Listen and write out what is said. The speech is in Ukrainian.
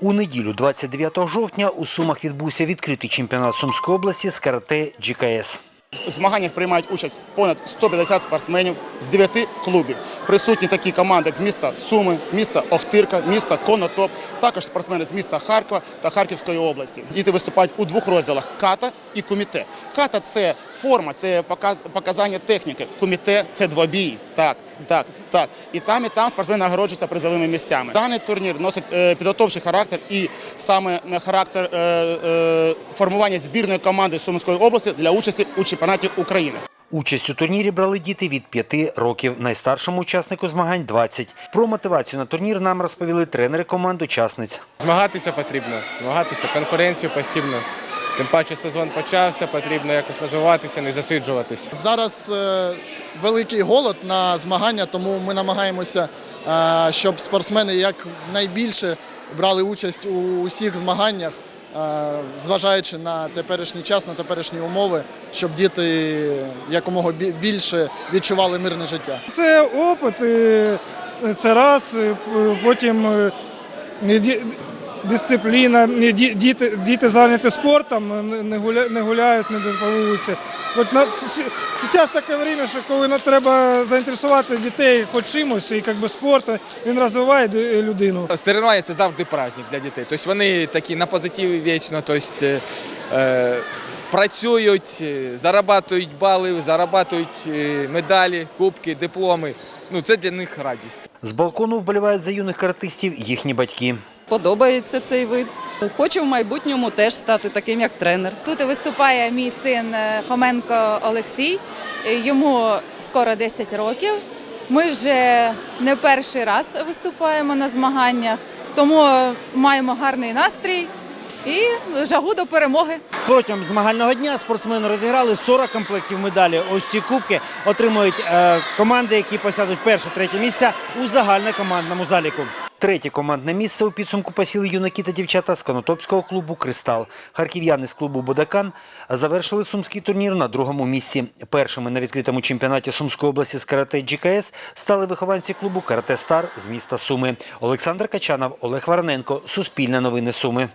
У неділю, 29 жовтня, у Сумах відбувся відкритий чемпіонат Сумської області з карате GKS. В змаганнях приймають участь понад 150 спортсменів з 9 клубів. Присутні такі команди з міста Суми, міста Охтирка, міста Конотоп, також спортсмени з міста Харкова та Харківської області. Діти виступають у двох розділах ката і куміте. Ката це форма, це показ, показання техніки. Куміте це двобій. Так, так, так. І там, і там спортсмени нагороджуються призовими місцями. Даний турнір носить е, підготовчий характер і саме характер е, е, формування збірної команди Сумської області для участі у чемпіонаті України. Участь у турнірі брали діти від 5 років. Найстаршому учаснику змагань 20. Про мотивацію на турнір нам розповіли тренери команд учасниць. Змагатися потрібно, змагатися, конкуренцію постійно. Тим паче сезон почався, потрібно якось розвиватися, не засиджуватись. Зараз е, великий голод на змагання, тому ми намагаємося, е, щоб спортсмени якнайбільше брали участь у усіх змаганнях, е, зважаючи на теперішній час, на теперішні умови, щоб діти якомога більше відчували мирне життя. Це опит, це раз, потім дисципліна, діти, діти зайняті спортом, не- не гуля- не гуляють, не по вулиці. От на зараз таке время, що коли не треба заінтересувати дітей хоч чимось, і якби спорт він розвиває людину. Соревнування це завжди праздник для дітей. Тобто вони такі на позитиві вічно, тобто, е, працюють, е, зарабатують бали, зарабатують е, медалі, кубки, дипломи. Ну, це для них радість. З балкону вболівають за юних каратистів їхні батьки. Подобається цей вид. Хочу в майбутньому теж стати таким, як тренер. Тут виступає мій син е, Хоменко Олексій. Е, Йому скоро 10 років. Ми вже не перший раз виступаємо на змаганнях, тому маємо гарний настрій і жагу до перемоги. Протягом змагального дня спортсмени розіграли 40 комплектів медалі. Ось ці кубки отримують е, команди, які посядуть перше-третє місця у загальнокомандному заліку. Третє командне місце у підсумку посіли юнаки та дівчата з Конотопського клубу Кристал. Харків'яни з клубу Будакан завершили сумський турнір на другому місці. Першими на відкритому чемпіонаті Сумської області з карате GKS стали вихованці клубу Карате Стар з міста Суми. Олександр Качанов, Олег Варненко. Суспільне новини Суми.